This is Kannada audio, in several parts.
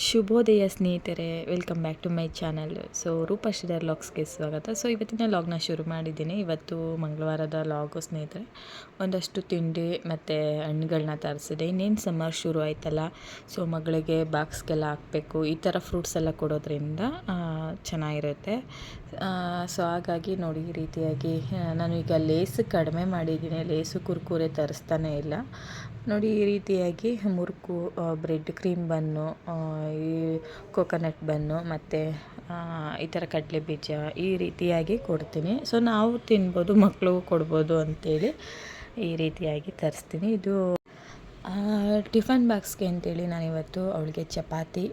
ಶುಭೋದಯ ಸ್ನೇಹಿತರೆ welcome back to my channel so Roopashridhar ಲಾಗ್ಸ್ಗೆ ಸ್ವಾಗತ. ಸೊ ಇವತ್ತಿನ ಲಾಗ್ನ ಶುರು ಮಾಡಿದ್ದೀನಿ. ಇವತ್ತು ಮಂಗಳವಾರದ ಲಾಗು ಸ್ನೇಹಿತರೆ, ಒಂದಷ್ಟು ತಿಂಡಿ ಮತ್ತು ಹಣ್ಣುಗಳನ್ನ ತರಿಸಿದೆ. ಇನ್ನೇನು ಸಮ್ಮರ್ ಶುರು ಆಯ್ತಲ್ಲ ಸೊ ಮಗಳಿಗೆ ಬಾಕ್ಸ್ಗೆಲ್ಲ ಹಾಕಬೇಕು. ಈ ಥರ ಫ್ರೂಟ್ಸ್ ಎಲ್ಲ ಕೊಡೋದ್ರಿಂದ ಚೆನ್ನಾಗಿರುತ್ತೆ. ಸೊ ಹಾಗಾಗಿ ನೋಡಿ, ಈ ರೀತಿಯಾಗಿ ನಾನು ಈಗ ಲೇಸು ಕಡಿಮೆ ಮಾಡಿದ್ದೀನಿ. ಲೇಸು ಕುರ್ಕುರೆ ತರಿಸ್ತಾನೇ ಇಲ್ಲ. ನೋಡಿ, ಈ ರೀತಿಯಾಗಿ ಮುರುಕು ಬ್ರೆಡ್ ಕ್ರೀಮ್ ಬನ್ನು ಈ ಕೊಕೊನಟ್ ಬನ್ನು ಮತ್ತು ಈ ಥರ ಕಡಲೆ ಬೀಜ ಈ ರೀತಿಯಾಗಿ ಕೊಡ್ತೀನಿ. ಸೊ ನಾವು ತಿನ್ಬೋದು, ಮಕ್ಳಿಗೂ ಕೊಡ್ಬೋದು ಅಂತೇಳಿ ಈ ರೀತಿಯಾಗಿ ತರಿಸ್ತೀನಿ. ಇದು ಟಿಫನ್ ಬಾಕ್ಸ್ಗೆ ಅಂತೇಳಿ ನಾನಿವತ್ತು ಅವಳಿಗೆ ಚಪಾತಿ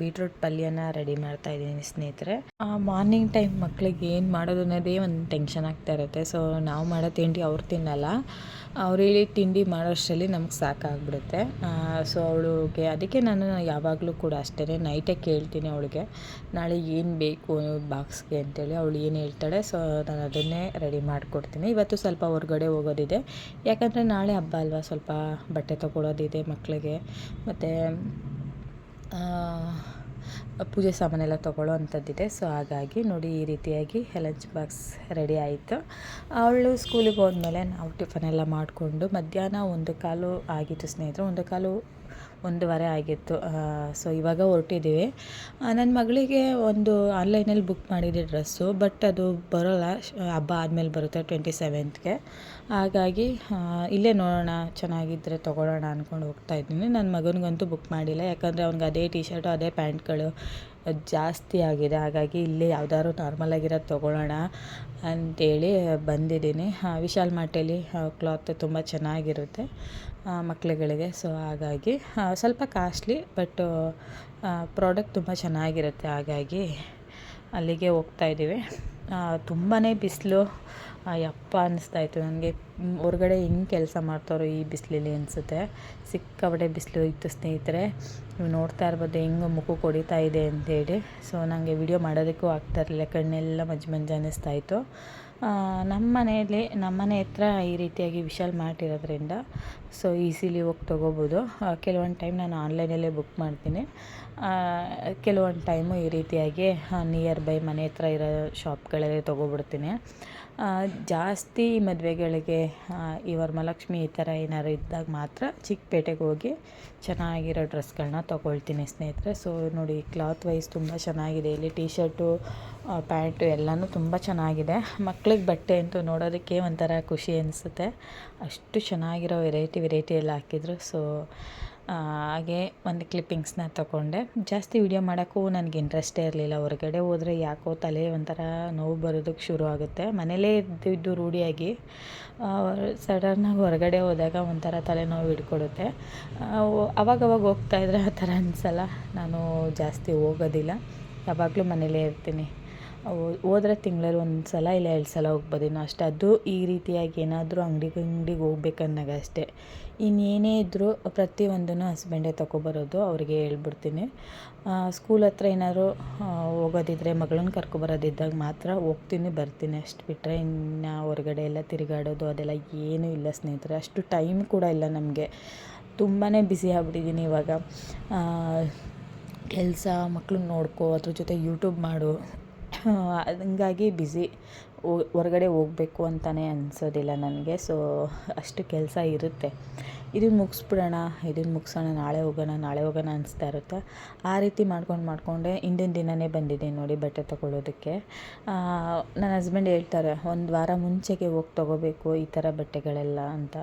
ಬೀಟ್ರೂಟ್ ಪಲ್ಯನ ರೆಡಿ ಮಾಡ್ತಾ ಇದ್ದೀನಿ ಸ್ನೇಹಿತರೆ. ಮಾರ್ನಿಂಗ್ ಟೈಮ್ ಮಕ್ಳಿಗೆ ಏನು ಮಾಡೋದು ಅನ್ನೋದೇ ಒಂದು ಟೆನ್ಷನ್ ಆಗ್ತಾ ಇರುತ್ತೆ. ಸೊ ನಾವು ಮಾಡೋ ತಿಂಡಿ ಅವ್ರು ತಿನ್ನಲ್ಲ. ಅವ್ರು ಹೇಳಿ ತಿಂಡಿ ಮಾಡೋಷ್ಟರಲ್ಲಿ ನಮ್ಗೆ ಸಾಕಾಗ್ಬಿಡುತ್ತೆ. ಸೊ ಅವಳಿಗೆ, ಅದಕ್ಕೆ ನಾನು ಯಾವಾಗಲೂ ಕೂಡ ಅಷ್ಟೇ ನೈಟೇ ಕೇಳ್ತೀನಿ ಅವಳಿಗೆ. ನಾಳೆ ಏನು ಬೇಕು ಬಾಕ್ಸ್ಗೆ ಅಂತೇಳಿ ಅವಳು ಏನು ಹೇಳ್ತಾಳೆ, ಸೊ ನಾನು ಅದನ್ನೇ ರೆಡಿ ಮಾಡಿಕೊಡ್ತೀನಿ. ಇವತ್ತು ಸ್ವಲ್ಪ ಹೊರಗಡೆ ಹೋಗೋದಿದೆ. ಯಾಕಂದರೆ ನಾಳೆ ಹಬ್ಬ ಅಲ್ವಾ, ಸ್ವಲ್ಪ ಬಟ್ಟೆ ತೊಗೊಳೋದಿದೆ ಮಕ್ಕಳಿಗೆ ಮತ್ತು ಪೂಜೆ ಸಾಮಾನೆಲ್ಲ ತೊಗೊಳ್ಳೋ ಅಂಥದ್ದಿದೆ ಸೊ ಹಾಗಾಗಿ ನೋಡಿ ಈ ರೀತಿಯಾಗಿ ಲಂಚ್ ಬಾಕ್ಸ್ ರೆಡಿ ಆಯಿತು. ಅವಳು ಸ್ಕೂಲಿಗೆ ಹೋದ್ಮೇಲೆ ನಾವು ಟಿಫನ್ ಎಲ್ಲ ಮಾಡಿಕೊಂಡು ಮಧ್ಯಾಹ್ನ ಒಂದು ಕಾಲು ಆಗಿತ್ತು ಸ್ನೇಹಿತರು, ಒಂದು ಕಾಲು ಒಂದೂವರೆ ಆಗಿತ್ತು. ಸೊ ಇವಾಗ ಹೊರಟಿದ್ದೀವಿ. ನನ್ನ ಮಗಳಿಗೆ ಒಂದು ಆನ್ಲೈನಲ್ಲಿ ಬುಕ್ ಮಾಡಿದ್ದೆ ಡ್ರೆಸ್ಸು ಬಟ್ ಅದು ಬರೋಲ್ಲ. ಹಬ್ಬ ಆದಮೇಲೆ ಬರುತ್ತೆ ಟ್ವೆಂಟಿ ಸೆವೆಂತ್ಗೆ ಹಾಗಾಗಿ ಇಲ್ಲೇ ನೋಡೋಣ ಚೆನ್ನಾಗಿದ್ದರೆ ತೊಗೊಳ್ಳೋಣ ಅಂದ್ಕೊಂಡು ಹೋಗ್ತಾ ಇದ್ದೀನಿ. ನನ್ನ ಮಗನಿಗಂತೂ ಬುಕ್ ಮಾಡಿಲ್ಲ. ಯಾಕಂದರೆ ಅವ್ನಿಗೆ ಅದೇ ಟಿ ಶರ್ಟು ಅದೇ ಪ್ಯಾಂಟ್ಗಳು ಜಾಸ್ತಿ ಆಗಿದೆ. ಹಾಗಾಗಿ ಇಲ್ಲಿ ಯಾವ್ದಾದ್ರು ನಾರ್ಮಲ್ ಆಗಿರೋದು ತೊಗೊಳ್ಳೋಣ ಅಂತೇಳಿ ಬಂದಿದ್ದೀನಿ. ವಿಶಾಲ್ ಮಾರ್ಟಲ್ಲಿ ಕ್ಲಾತ್ ತುಂಬ ಚೆನ್ನಾಗಿರುತ್ತೆ ಮಕ್ಕಳುಗಳಿಗೆ ಸೊ ಹಾಗಾಗಿ ಸ್ವಲ್ಪ ಕಾಸ್ಟ್ಲಿ ಬಟ್ ಪ್ರಾಡಕ್ಟ್ ತುಂಬ ಚೆನ್ನಾಗಿರುತ್ತೆ. ಹಾಗಾಗಿ ಅಲ್ಲಿಗೆ ಹೋಗ್ತಾ ಇದ್ದೀವಿ. ತುಂಬಾ ಬಿಸಿಲು ಯಪ್ಪ ಅನ್ನಿಸ್ತಾ ಇತ್ತು. ನನಗೆ ಹೊರಗಡೆ ಹೆಂಗೆ ಕೆಲಸ ಮಾಡ್ತಾರೋ ಈ ಬಿಸಿಲಲ್ಲಿ ಅನಿಸುತ್ತೆ. ಸಿಕ್ಕಾಪಟ್ಟೆ ಬಿಸಿಲು ಇತ್ತು ಸ್ನೇಹಿತರೆ. ನೀವು ನೋಡ್ತಾ ಇರ್ಬೋದು ಹೆಂಗೆ ಮುಖ ಕೊಡಿತಾ ಇದೆ ಅಂತೇಳಿ ಸೊ ನನಗೆ ವಿಡಿಯೋ ಮಾಡೋದಕ್ಕೂ ಆಗ್ತಾ ಇರಲಿಲ್ಲ. ಕಣ್ಣೆಲ್ಲ ಮಂಜು ಮಂಜು ಅನ್ನಿಸ್ತಾ ಇತ್ತು. ಆ, ನಮ್ಮ ಮನೆಯಲ್ಲಿ ನಮ್ಮ ಮನೆ ಹತ್ರ ಈ ರೀತಿಯಾಗಿ ವಿಶಾಲ್ ಮಾರ್ಟ್ ಇರೋದ್ರಿಂದ ಸೊ ಈಸಿಲಿ ಹೋಗಿ ತೊಗೋಬೋದು. ಕೆಲವೊಂದು ಟೈಮ್ ನಾನು ಆನ್ಲೈನಲ್ಲೇ ಬುಕ್ ಮಾಡ್ತೀನಿ. ಕೆಲವೊಂದು ಟೈಮು ಈ ರೀತಿಯಾಗಿ ನಿಯರ್ ಬೈ ಮನೆ ಹತ್ರ ಇರೋ ಶಾಪ್ಗಳಲ್ಲೇ ತೊಗೊಬಿಡ್ತೀನಿ. ಜಾಸ್ತಿ ಮದುವೆಗಳಿಗೆ ಈ ವರಮಹಾಲಕ್ಷ್ಮಿ ಈ ಥರ ಏನಾದ್ರು ಇದ್ದಾಗ ಮಾತ್ರ ಚಿಕ್ಕಪೇಟೆಗೆ ಹೋಗಿ ಚೆನ್ನಾಗಿರೋ ಡ್ರೆಸ್ಗಳನ್ನ ತೊಗೊಳ್ತೀನಿ ಸ್ನೇಹಿತರೆ. ಸೊ ನೋಡಿ ಕ್ಲಾತ್ ವೈಸ್ ತುಂಬ ಚೆನ್ನಾಗಿದೆ. ಇಲ್ಲಿ ಟೀ ಶರ್ಟು ಪ್ಯಾಂಟು ಎಲ್ಲನೂ ತುಂಬ ಚೆನ್ನಾಗಿದೆ. ಮಕ್ಳಿಗೆ ಬಟ್ಟೆ ಅಂತೂ ನೋಡೋದಕ್ಕೆ ಒಂಥರ ಖುಷಿ ಅನಿಸುತ್ತೆ. ಅಷ್ಟು ಚೆನ್ನಾಗಿರೋ ವೆರೈಟಿ ವೆರೈಟಿ ಎಲ್ಲ ಹಾಕಿದ್ರು. ಸೊ ಹಾಗೆ ಒಂದು ಕ್ಲಿಪ್ಪಿಂಗ್ಸ್ನ ತಗೊಂಡೆ. ಜಾಸ್ತಿ ವಿಡಿಯೋ ಮಾಡೋಕ್ಕೂ ನನಗೆ ಇಂಟ್ರೆಸ್ಟೇ ಇರಲಿಲ್ಲ. ಹೊರಗಡೆ ಹೋದರೆ ಯಾಕೋ ತಲೆ ಒಂಥರ ನೋವು ಬರೋದಕ್ಕೆ ಶುರು ಆಗುತ್ತೆ. ಮನೇಲೇ ಇದ್ದು ರೂಢಿಯಾಗಿ ಸಡನ್ನಾಗಿ ಹೊರಗಡೆ ಹೋದಾಗ ಒಂಥರ ತಲೆನೋವು ಹಿಡ್ಕೊಡುತ್ತೆ. ಅವಾಗವಾಗ ಹೋಗ್ತಾ ಇದ್ರೆ ಆ ಥರ ಅನಿಸಲ್ಲ. ನಾನು ಜಾಸ್ತಿ ಹೋಗೋದಿಲ್ಲ. ಯಾವಾಗಲೂ ಮನೇಲೇ ಇರ್ತೀನಿ. ಹೋದ್ರೆ ತಿಂಗಳಲ್ಲಿ ಒಂದು ಸಲ ಇಲ್ಲ ಎರಡು ಸಲ ಹೋಗ್ಬೋದು ಇನ್ನು ಅಷ್ಟೇ. ಅದು ಈ ರೀತಿಯಾಗಿ ಏನಾದರೂ ಅಂಗಡಿಗೆ ಅಂಗಡಿಗೆ ಹೋಗ್ಬೇಕಂದಾಗ ಅಷ್ಟೇ. ಇನ್ನೇನೇ ಇದ್ದರೂ ಪ್ರತಿಯೊಂದನ್ನು ಹಸ್ಬೆಂಡೇ ತೊಗೊಬರೋದು ಅವ್ರಿಗೆ ಹೇಳ್ಬಿಡ್ತೀನಿ. ಸ್ಕೂಲ್ ಹತ್ರ ಏನಾದರೂ ಹೋಗೋದಿದ್ರೆ ಮಗಳನ್ನ ಕರ್ಕೊಬರೋದಿದ್ದಾಗ ಮಾತ್ರ ಹೋಗ್ತೀನಿ, ಬರ್ತೀನಿ. ಅಷ್ಟು ಬಿಟ್ಟರೆ ಇನ್ನು ಹೊರಗಡೆ ಎಲ್ಲ ತಿರುಗಾಡೋದು ಅದೆಲ್ಲ ಏನೂ ಇಲ್ಲ ಸ್ನೇಹಿತರೆ. ಅಷ್ಟು ಟೈಮ್ ಕೂಡ ಇಲ್ಲ ನಮಗೆ. ತುಂಬಾ ಬ್ಯುಸಿ ಆಗ್ಬಿಟ್ಟಿದ್ದೀನಿ ಇವಾಗ. ಕೆಲಸ ಮಕ್ಳನ್ನ ನೋಡ್ಕೋ, ಅದ್ರ ಜೊತೆ ಯೂಟ್ಯೂಬ್ ಮಾಡು ಹಂಗಾಗಿ ಬಿಝಿ ಹೊರಗಡೆ ಹೋಗಬೇಕು ಅಂತಲೇ ಅನಿಸೋದಿಲ್ಲ ನನಗೆ. ಸೊ ಅಷ್ಟು ಕೆಲಸ ಇರುತ್ತೆ. ಇದನ್ನ ಮುಗಿಸ್ಬಿಡೋಣ ಇದನ್ನು ಮುಗಿಸೋಣ, ನಾಳೆ ಹೋಗೋಣ ನಾಳೆ ಹೋಗೋಣ ಅನಿಸ್ತಾ ಇರುತ್ತೆ. ಆ ರೀತಿ ಮಾಡ್ಕೊಂಡು ಮಾಡಿಕೊಂಡೆ ಹಿಂದಿನ ದಿನವೇ ಬಂದಿದ್ದೀನಿ ನೋಡಿ ಬಟ್ಟೆ ತೊಗೊಳ್ಳೋದಕ್ಕೆ ನನ್ನ ಹಸ್ಬೆಂಡ್ ಹೇಳ್ತಾರೆ, ಒಂದು ವಾರ ಮುಂಚೆಗೆ ಹೋಗಿ ತೊಗೋಬೇಕು ಈ ಥರ ಬಟ್ಟೆಗಳೆಲ್ಲ ಅಂತ.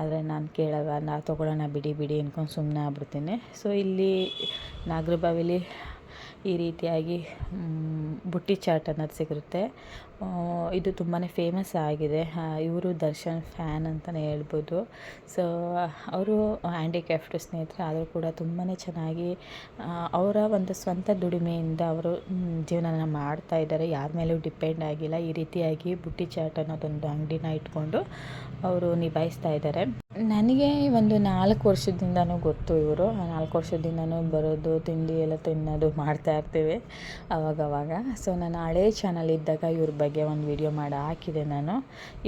ಆದರೆ ನಾನು ಕೇಳಲ್ಲ, ನಾ ತೊಗೊಳ್ಳೋಣ ಬಿಡಿ ಬಿಡಿ ಅಂದ್ಕೊಂಡು ಸುಮ್ಮನೆ ಆಗ್ಬಿಡ್ತೀನಿ. ಸೊ ಇಲ್ಲಿ ನಾಗರಬಾವಿಲಿ ಈ ರೀತಿಯಾಗಿ ಬುಟ್ಟಿ ಚಾಟ್ ಅನ್ನೋದು ಸಿಗುತ್ತೆ. ಇದು ತುಂಬಾ ಫೇಮಸ್ ಆಗಿದೆ. ಇವರು ದರ್ಶನ್ ಫ್ಯಾನ್ ಅಂತಲೇ ಹೇಳ್ಬೋದು. ಸೊ ಅವರು ಹ್ಯಾಂಡಿಕ್ಯಾಫ್ಟ್ ಸ್ನೇಹಿತರೆ, ಆದರೂ ಕೂಡ ತುಂಬಾ ಚೆನ್ನಾಗಿ ಅವರ ಒಂದು ಸ್ವಂತ ದುಡಿಮೆಯಿಂದ ಅವರು ಜೀವನನ ಮಾಡ್ತಾ ಇದ್ದಾರೆ. ಯಾರ ಮೇಲೂ ಡಿಪೆಂಡ್ ಆಗಿಲ್ಲ. ಈ ರೀತಿಯಾಗಿ ಬುಟ್ಟಿ ಚಾಟ್ ಅನ್ನೋದೊಂದು ಅಂಗಡಿನ ಇಟ್ಕೊಂಡು ಅವರು ನಿಭಾಯಿಸ್ತಾ ಇದ್ದಾರೆ. ನನಗೆ ಒಂದು ನಾಲ್ಕು ವರ್ಷದಿಂದನೂ ಗೊತ್ತು ಇವರು. ನಾಲ್ಕು ವರ್ಷದಿಂದನೂ ಬರೋದು, ತಿಂಡಿ ಎಲ್ಲ ತಿನ್ನೋದು ಮಾಡ್ತಾ ಇರ್ತೀವಿ ಅವಾಗವಾಗ. ಸೊ ನಾನು ಹಳೆ ಚಾನಲ್ ಇದ್ದಾಗ ಇವ್ರ ಬಗ್ಗೆ ಒಂದು ವಿಡಿಯೋ ಮಾಡಿ ಹಾಕಿದೆ ನಾನು.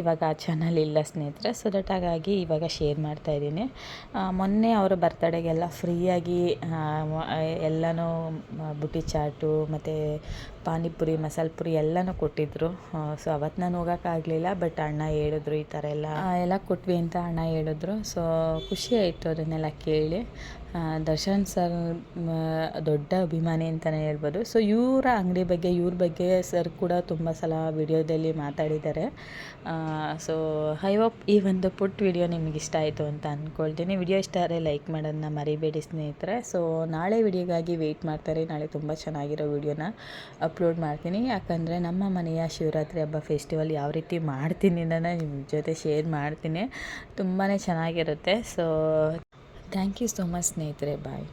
ಇವಾಗ ಆ ಚಾನಲ್ ಇಲ್ಲ ಸ್ನೇಹಿತರೆ. ಸೊ ದಟ್ ಹಾಗಾಗಿ ಇವಾಗ ಶೇರ್ ಮಾಡ್ತಾ ಇದ್ದೀನಿ. ಮೊನ್ನೆ ಅವರ ಬರ್ತಡೆಗೆಲ್ಲ ಫ್ರೀಯಾಗಿ ಎಲ್ಲನೂ ಬುಟ್ಟಿ ಚಾಟು, ಮತ್ತು ಪಾನಿಪುರಿ, ಮಸಾಲೆ ಪುರಿ ಎಲ್ಲನೂ ಕೊಟ್ಟಿದ್ದರು ಸೊ ಅವತ್ತು ನಾನು ಹೋಗೋಕ್ಕಾಗಲಿಲ್ಲ ಬಟ್ ಅಣ್ಣ ಹೇಳಿದ್ರು ಈ ಥರ ಎಲ್ಲ. ಎಲ್ಲ ಕೊಟ್ವಿ ಅಂತ ಅಣ್ಣ ಹೇಳಿದ್ರು. ಸೊ ಖುಷಿ ಆಯಿತು ಅದನ್ನೆಲ್ಲ ಕೇಳಿ. ದರ್ಶನ್ ಸರ್ ದೊಡ್ಡ ಅಭಿಮಾನಿ ಅಂತಲೇ ಹೇಳ್ಬೋದು. ಸೊ ಇವರ ಅಂಗಡಿ ಬಗ್ಗೆ, ಇವ್ರ ಬಗ್ಗೆ ಸರ್ ಕೂಡ ತುಂಬ ಸಲ ವಿಡಿಯೋದಲ್ಲಿ ಮಾತಾಡಿದ್ದಾರೆ. ಸೊ ಐ ಹೋಪ್ ಈ ಒಂದು ಪುಟ್ ವಿಡಿಯೋ ನಿಮ್ಗೆ ಇಷ್ಟ ಆಯಿತು ಅಂತ ಅಂದ್ಕೊಳ್ತೀನಿ ವಿಡಿಯೋ ಇಷ್ಟ ಆದರೆ ಲೈಕ್ ಮಾಡೋದನ್ನ ಮರಿಬೇಡಿ ಸ್ನೇಹಿತರೆ. ಸೊ ನಾಳೆ ವಿಡಿಯೋಗಾಗಿ ವೆಯ್ಟ್ ಮಾಡ್ತಾರೆ. ನಾಳೆ ತುಂಬ ಚೆನ್ನಾಗಿರೋ ವಿಡಿಯೋನ ಅಪ್ಲೋಡ್ ಮಾಡ್ತೀನಿ. ಯಾಕಂದರೆ ನಮ್ಮ ಮನೆಯ ಶಿವರಾತ್ರಿ ಹಬ್ಬ ಫೆಸ್ಟಿವಲ್ ಯಾವ ರೀತಿ ಮಾಡ್ತೀನಿ ನಾನು ನಿಮ್ಮ ಜೊತೆ ಶೇರ್ ಮಾಡ್ತೀನಿ. ತುಂಬಾ ಚೆನ್ನಾಗಿರುತ್ತೆ. So thank you so much ಸ್ನೇಹಿತರೆ. ಬಾಯ್